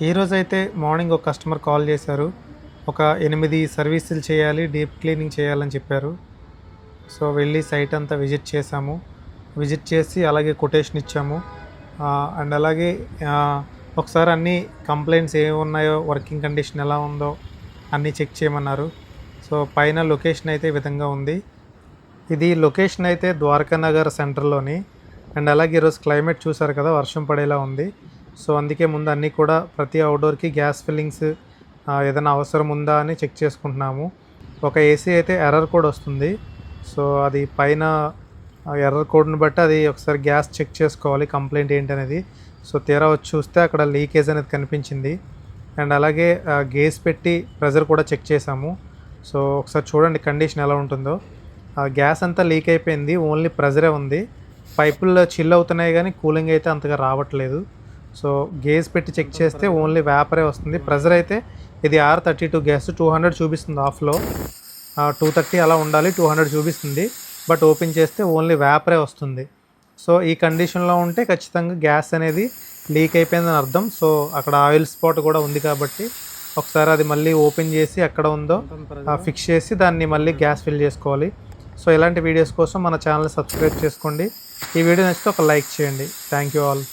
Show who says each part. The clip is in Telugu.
Speaker 1: ఈరోజు అయితే మార్నింగ్ ఒక కస్టమర్ కాల్ చేశారు. ఒక ఎనిమిది సర్వీసులు చేయాలి డీప్ క్లీనింగ్ చేయాలని చెప్పారు. సో వెళ్ళి సైట్ అంతా విజిట్ చేసాము విజిట్ చేసి అలాగే కొటేషన్ ఇచ్చాము. అండ్ అలాగే ఒకసారి అన్ని కంప్లైంట్స్ ఏమి ఉన్నాయో వర్కింగ్ కండిషన్ ఎలా ఉందో అన్నీ చెక్ చేయమన్నారు. సో పైన లొకేషన్ అయితే ఈ విధంగా ఉంది. ఇది లొకేషన్ అయితే ద్వారకా నగర్ సెంటర్లోని అండ్ అలాగే ఈరోజు క్లైమేట్ చూసారు కదా వర్షం పడేలా ఉంది. సో అందుకే ముందు అన్నీ కూడా ప్రతి అవుట్డోర్కి గ్యాస్ ఫిల్లింగ్స్ ఏదైనా అవసరం ఉందా అని చెక్ చేసుకుంటున్నాము. ఒక ఏసీ అయితే ఎర్రర్ కోడ్ వస్తుంది. సో అది పైన ఎర్రర్ కోడ్ని బట్టి అది ఒకసారి గ్యాస్ చెక్ చేసుకోవాలి కంప్లైంట్ ఏంటి అనేది. సో తీరా వచ్చి చూస్తే అక్కడ లీకేజ్ అనేది కనిపించింది. అండ్ అలాగే గేస్ పెట్టి ప్రెజర్ కూడా చెక్ చేసాము సో ఒకసారి చూడండి కండిషన్ ఎలా ఉంటుందో. ఆ గ్యాస్ అంతా లీక్ అయిపోయింది ఓన్లీ ప్రెజరే ఉంది. పైపుల్లో చిల్ అవుతున్నాయి కానీ కూలింగ్ అయితే అంతగా రావట్లేదు. సో గేజ్ పెట్టి చెక్ చేస్తే ఓన్లీ వ్యాపరే వస్తుంది. ప్రెజర్ అయితే ఇది R thirty two gas two hundred చూపిస్తుంది ఆఫ్లో. టూ థర్టీ అలా ఉండాలి టూ హండ్రెడ్ చూపిస్తుంది. బట్ ఓపెన్ చేస్తే ఓన్లీ వ్యాపరే వస్తుంది. సో ఈ కండిషన్లో ఉంటే ఖచ్చితంగా గ్యాస్ అనేది లీక్ అయిపోయిందని అర్థం. సో అక్కడ ఆయిల్ స్పాట్ కూడా ఉంది కాబట్టి ఒకసారి అది మళ్ళీ ఓపెన్ చేసి ఎక్కడ ఉందో ఫిక్స్ చేసి దాన్ని మళ్ళీ గ్యాస్ ఫిల్ చేసుకోవాలి. సో ఇలాంటి వీడియోస్ కోసం మన ఛానల్ సబ్స్క్రైబ్ చేసుకోండి. ఈ వీడియో నచ్చితే ఒక లైక్ చేయండి. Thank you all.